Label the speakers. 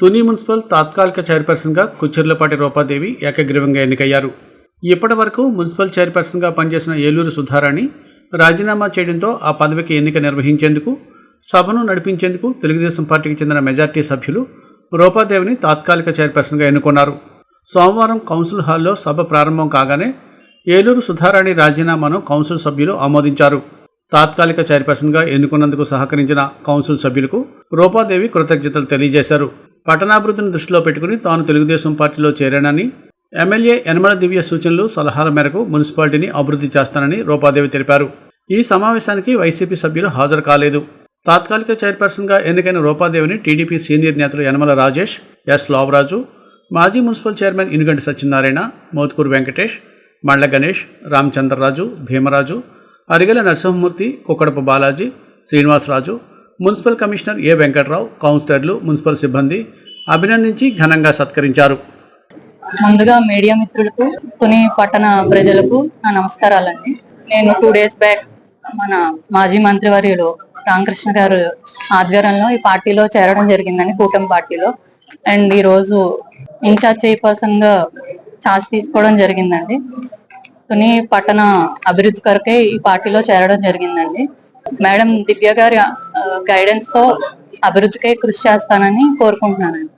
Speaker 1: Tuni municipal తాత్కాలిక చైర్పర్సన్గా కుచ్చిర్లపాటి రూపాదేవి ఏకగ్రీవంగా ఎన్నికయ్యారు. ఇప్పటి వరకు మున్సిపల్ చైర్పర్సన్గా పనిచేసిన ఏలూరు సుధారాణి రాజీనామా చేయడంతో ఆ పదవికి ఎన్నిక నిర్వహించేందుకు సభను నడిపించేందుకు తెలుగుదేశం పార్టీకి చెందిన మెజార్టీ సభ్యులు రూపాదేవిని తాత్కాలిక చైర్పర్సన్గా ఎన్నుకున్నారు. సోమవారం కౌన్సిల్ హాల్లో సభ ప్రారంభం కాగానే ఏలూరు సుధారాణి రాజీనామాను కౌన్సిల్ సభ్యులు ఆమోదించారు. తాత్కాలిక చైర్పర్సన్గా ఎన్నుకున్నందుకు సహకరించిన కౌన్సిల్ సభ్యులకు రూపాదేవి కృతజ్ఞతలు తెలియజేశారు. పట్టణాభివృద్ధిని దృష్టిలో పెట్టుకుని తాను తెలుగుదేశం పార్టీలో చేరానని ఎమ్మెల్యే యనమల దివ్య సూచనలు సలహాల మేరకు మున్సిపాలిటీని అభివృద్ధి చేస్తానని రూపాదేవి తెలిపారు. ఈ సమావేశానికి వైసీపీ సభ్యులు హాజరు కాలేదు. తాత్కాలిక చైర్పర్సన్గా ఎన్నికైన రూపాదేవిని టీడీపీ సీనియర్ నేతలు యనమల రాజేష్ ఎస్ లోవరాజు మాజీ municipal chairman Inuganti Satyanarayana Mothkuru Venkatesh Malla Ganesh Ramachandraraju Bhimaraju Arigela Narasimhamurthy Kukkadapu Balaji Srinivasaraju municipal commissioner A Venkatrao కౌన్సిలర్లు మున్సిపల్ సిబ్బంది అభినందించి ఘనంగా సత్కరించారు.
Speaker 2: ముందుగా మీడియా మిత్రులకు తుని పట్టణ ప్రజలకు నా నమస్కారాలండి. నేను టూ డేస్ బ్యాక్ మన మాజీ మంత్రివర్యులు రామకృష్ణ గారు ఆధ్వర్యంలో ఈ పార్టీలో చేరడం జరిగిందండి కూటమి పార్టీలో. అండ్ ఈ రోజు ఇన్ఛార్జ్ చైర్పర్సన్గా ఛార్జ్ తీసుకోవడం జరిగిందండి. తుని పట్టణ అభివృద్ధి కొరకే ఈ పార్టీలో చేరడం జరిగిందండి. మేడం దివ్య గారి గైడెన్స్తో అభివృద్ధికై కృషి చేస్తానని కోరుకుంటున్నానండి.